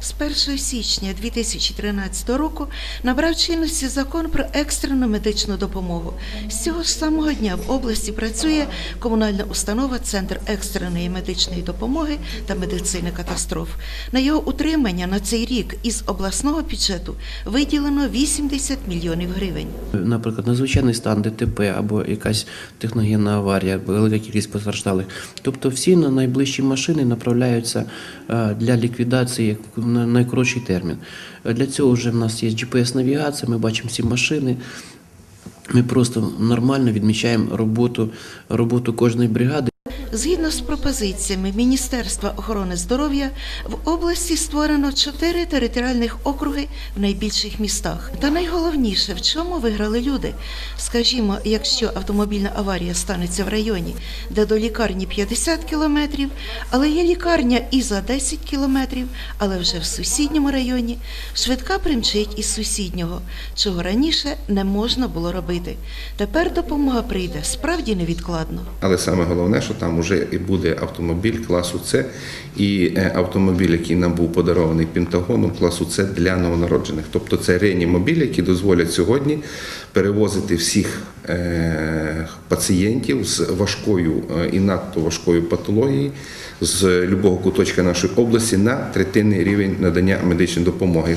З 1 січня 2013 року набрав чинності закон про екстрену медичну допомогу. З цього ж самого дня в області працює комунальна установа Центр екстреної медичної допомоги та медицини катастроф. На його утримання на цей рік із обласного бюджету виділено 80 мільйонів гривень. Наприклад, надзвичайний стан ДТП або якась техногенна аварія, велика кількість постраждалих. Тобто всі на найближчі машини направляються е, для ліквідації найкоротший термін. Для цього вже в нас є GPS-навігація, ми бачимо всі машини. Ми просто нормально відмічаємо роботу, роботу кожної бригади. Згідно з пропозиціями Міністерства охорони здоров'я, в області створено чотири територіальних округи в найбільших містах. Та найголовніше, в чому виграли люди. Скажімо, якщо автомобільна аварія станеться в районі, де до лікарні 50 кілометрів, але є лікарня і за 10 кілометрів, але вже в сусідньому районі, швидка примчить із сусіднього, чого раніше не можна було робити. Тепер допомога прийде справді невідкладно. Але саме головне, що там вже і буде автомобіль класу С і е, автомобіль, який нам був подарований Пентагоном класу С для новонароджених. Тобто це реанімобілі, які дозволять сьогодні перевозити всіх е, пацієнтів з важкою е, і надто важкою патологією з будь-якого куточка нашої області на третинний рівень надання медичної допомоги.